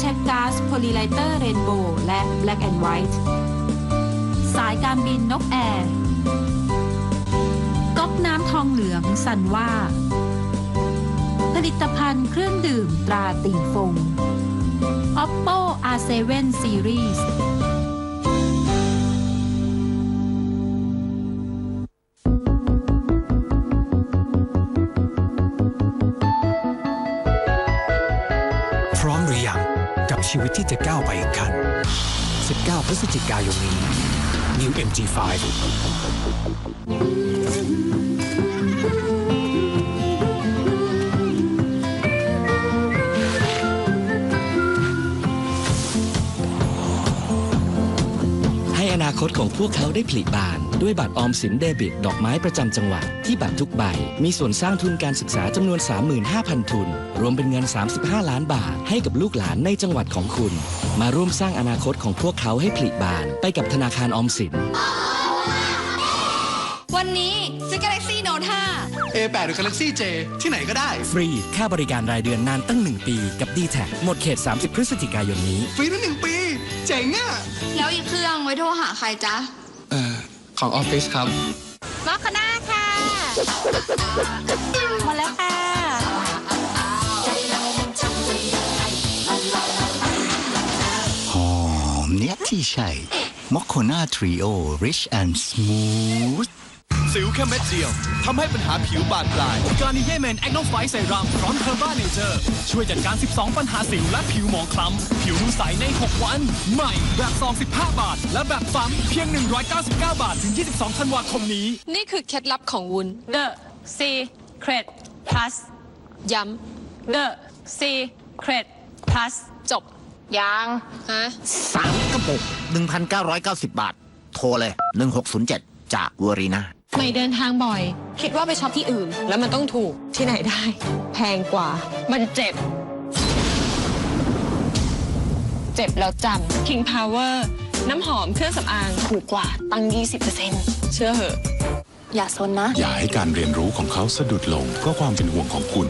แช็กก๊าซโพลีไลเตอร์เรนโบว์และ Black and White สายการบินนกแอร์ก๊อกน้ำทองเหลืองสันว่า ผลิตภัณฑ์เครื่องดื่มตราติ่งฟง Oppo R7 Series ชีวิตที่จะก้าวไปอีกขั้น 19 พฤศจิกายนนี้ New MG5 ให้อนาคตของพวกเขาได้ผลิบาน ด้วยบัตรออมสินเดบิต ดอกไม้ประจำจังหวัด ที่บัตรทุกใบ มีส่วนสร้างทุนการศึกษาจำนวน 35,000 ทุน รวมเป็นเงิน 35 ล้านบาท ให้กับลูกหลานในจังหวัดของคุณ มาร่วมสร้างอนาคตของพวกเขาให้ผลิบาน ไปกับธนาคารออมสิน วันนี้ซื้อ Galaxy Note 5 A8 หรือ Galaxy J ที่ไหนก็ได้ ฟรี ค่าบริการรายเดือนนานตั้ง 1 ปี กับ d t แทหมดเขต 30 พฤศจิกายนนี้ ฟรีตั้งหนึ่งปี เจ๋งอะ แล้วอีกเครื่องไว้โทรหาใครจ๊ะเอ่อ ของออฟฟิศครับมอคณาค่ะมาแล้วค่ะ หอมเนี้ยที่ใช่มอคโคนาทริโอ rich and smooth สิวแค่เม็ดเดียวทำให้ปัญหาผิวบานปลาย การนิเยเมนแอคโนไฟเซรัมพร้อมเคอร์บ้าเนเจอร์ ช่วยจัดการ 12 ปัญหาสิวและผิวหมองคล้ำ ผิวใสใน 6 วัน ใหม่แบบซอง15 บาท และแบบซ้ำเพียง 199 บาท ถึง 22 ธันวาคมนี้ นี่คือเคล็ดลับของวุ้น The Secret Plus ย้ The Secret Plus ำจบ ยังฮะสามกระปุก 1,990 บาท โทรเลย 1607 จากวอรีนา ไม่เดินทางบ่อย คิดว่าไปช็อปที่อื่น แล้วมันต้องถูกที่ไหนได้ แพงกว่า มันเจ็บ เจ็บแล้วจำ King Power น้ำหอมเครื่องสำอางถูกกว่าตั้ง 20%เชื่อเหอะ อย่าซนนะ อย่าให้การเรียนรู้ของเขาสะดุดลงเพราะความเป็นห่วงของคุณ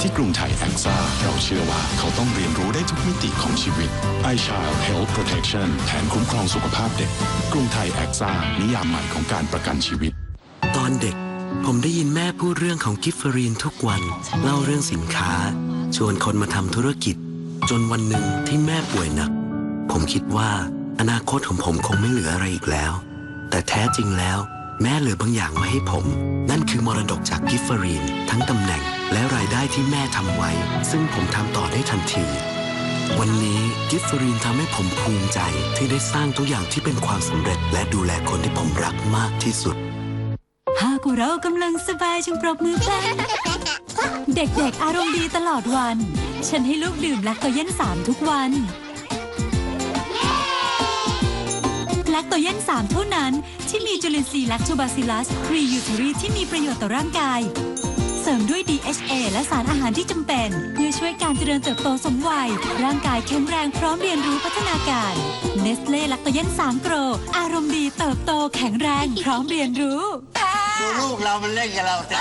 ที่กรุงไทยแองซ่าเราเชื่อว่าเขาต้องเรียนรู้ได้ทุกมิติของชีวิต iChild Health Protection แผนคุ้มครองสุขภาพเด็ก กรุงไทยแองซ่านิยามใหม่ของการประกันชีวิตต อนเด็ก ผมได้ยินแม่พูดเรื่องของกิฟเฟอรีนทุกวัน เล่าเรื่องสินค้า ชวนคนมาทำธุรกิจ จนวันหนึ่งที่แม่ป่วยหนัก ผมคิดว่าอนาคตของผมคงไม่เหลืออะไรอีกแล้ว แต่แท้จริงแล้ว แม่เหลือบางอย่างไว้ให้ผม นั่นคือมรดกจากกิฟเฟอรีน ทั้งตำแหน่ง และรายได้ที่แม่ทำไว้ ซึ่งผมทำต่อได้ทันที วันนี้กิฟเฟอรีนทำให้ผมภูมิใจที่ได้สร้างทุกอย่างที่เป็นความสำเร็จ และดูแลคนที่ผมรักมากที่สุดหา กว่าเรากำลังสบายจงปรบมือแป้นเด็กๆ อารมณ์ดีตลอดวัน ฉันให้ลูกดื่มแลคโตเย็นสามทุกวันแลคโตเย็นสามเท่านั้น ที่มีจุลินทรีย์แลคโตบาซิลัสพรียูทรีที่มีประโยชน์ต่อร่างกาย เสริมด้วย DHA และสารอาหารที่จำเป็น เพื่อช่วยการเจริญเติบโตสมวัย ร่างกายแข็งแรงพร้อมเรียนรู้พัฒนาการเนสเล่ลคโตเยนสามโกร อารมณ์ดีเติบโตแข็งแรงพร้อมเรียนรู้ ดูลูกเรามันเล่นกับเราแต่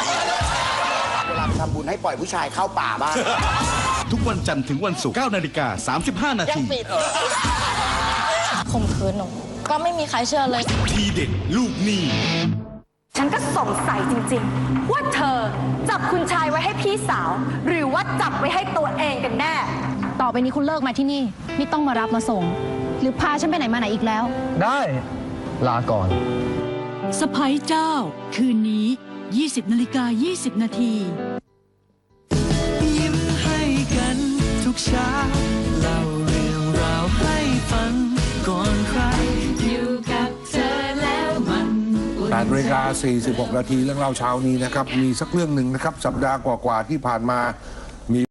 เวลาทำบุญให้ปล่อยผู้ชายเข้าป่าบ้าง ทุกวันจันทร์ถึงวันศุกร์9นาฬิกา35 นาทีข่มขืนหนู ก็ไม่มีใครเชื่อเลย ทีเด็ดลูกหนี้ ฉันก็สงสัยจริงๆ ว่าเธอจับคุณชายไว้ให้พี่สาว หรือว่าจับไว้ให้ตัวเองกันแน่ ต่อไปนี้คุณเลิกมาที่นี่ ไม่ต้องมารับมาส่ง หรือพาฉันไปไหนมาไหนอีกแล้ว ได้ ลาก่อน สไปเจ้า คืนนี้ 20นาฬิกา20 นาที ยิ้มให้กันทุกเช้าเล่าเรื่องราวให้ฟังก่อนใครอยู่กับเธอแล้วมัน8นาฬิกา46 นาทีเรื่องเล่าเช้านี้นะครับ มีสักเรื่องหนึ่งนะครับ สัปดาห์กว่าๆที่ผ่านมา